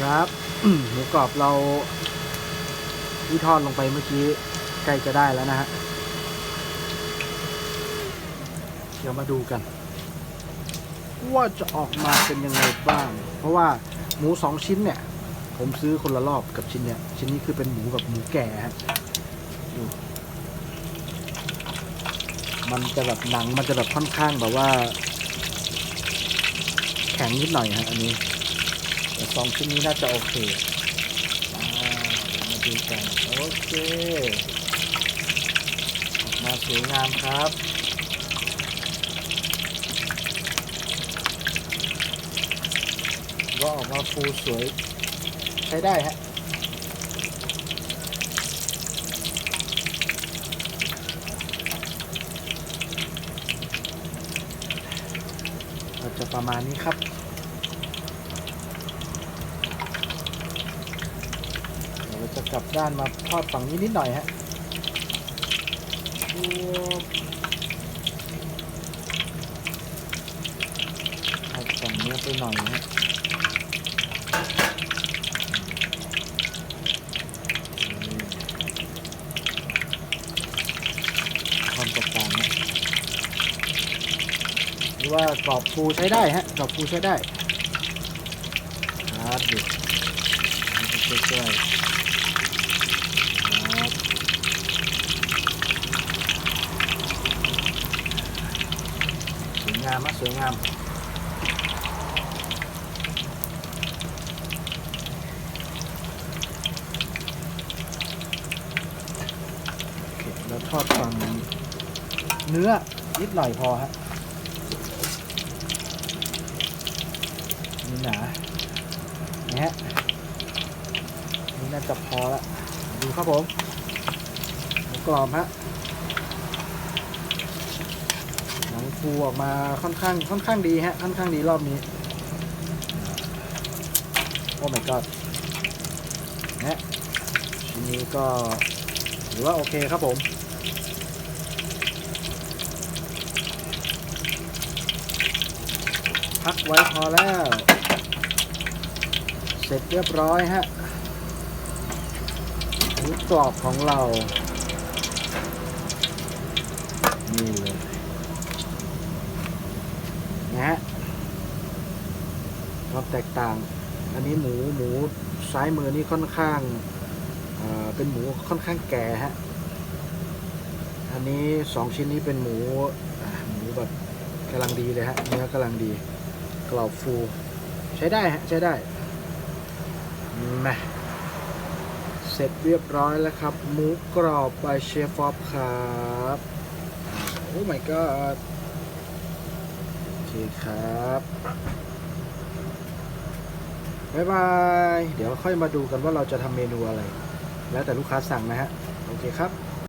ครับหมูกรอบเราที่ทอดลงไปเมื่อกี้ใกล้จะได้แล้วนะฮะเดี๋ยวมาดูกัน ว่าจะออกมาเป็นยังไงบ้าง เพราะว่าหมูสองชิ้นเนี่ย ผมซื้อคนละรอบกับชิ้นเนี่ยชิ้นนี้คือเป็นหมูแบบหมูแก่ฮะดูมันจะแบบหนังมันจะแบบค่อนข้างแบบว่า แข็งนิดหน่อยฮะอันนี้ สองชิ้นนี้น่าจะโอเคอามาดูกันโอเคออกมาสวยงามครับก็ออกมาฟูสวยใช้ได้ฮะจะประมาณนี้ครับ เดี๋ยวเราจะ กลับด้านมาทอดฝั่งนี้นิดหน่อยฮะทอดฝั่งนี้ไปหน่อยฮะความแตกต่างนะหรือว่ากรอบฟูใช้ได้ฮะกรอบฟูใช้ได้ครับอยู่ช่วยช่วยๆครับส วยงามมากสวยงามเคแล้วทอดฝั่งเนื้อนิดหน่อยพอฮะนี่หนาเนี่ยฮะนี่น่าจะพอละดูครับผมกรอบฮะ หนังฟูออกมาค่อนข้างค่อนข้างดีฮะค่อนข้างดีรอบนี้ โอ้ my god นะชิ้นนี้ก็ถือว่าโอเคครับผมพักไว้พอแล้ว เสร็จเรียบร้อยฮะหมูกรอบของเรา นี่เลยนะฮะ ความแตกต่าง อันนี้หมูหมูซ้ายมือนี่ค่อนข้างเเป็นหมูค่อนข้างแก่ฮะ อันนี้สองชิ้นนี้เป็นหมูหมูแบบกำลังดีเลยฮะเนื้อกำลังดีกรอบฟู ใช้ได้ฮะใช้ได้มาเสร็จเรียบร้อยแล้วครับ หมูกรอบบายเชฟฟอปครับโอ้ my god โอเคครับ บ๊ายบาย เดี๋ยวค่อยมาดูกันว่าเราจะทำเมนูอะไร แล้วแต่ลูกค้าสั่งนะฮะ โอเคครับ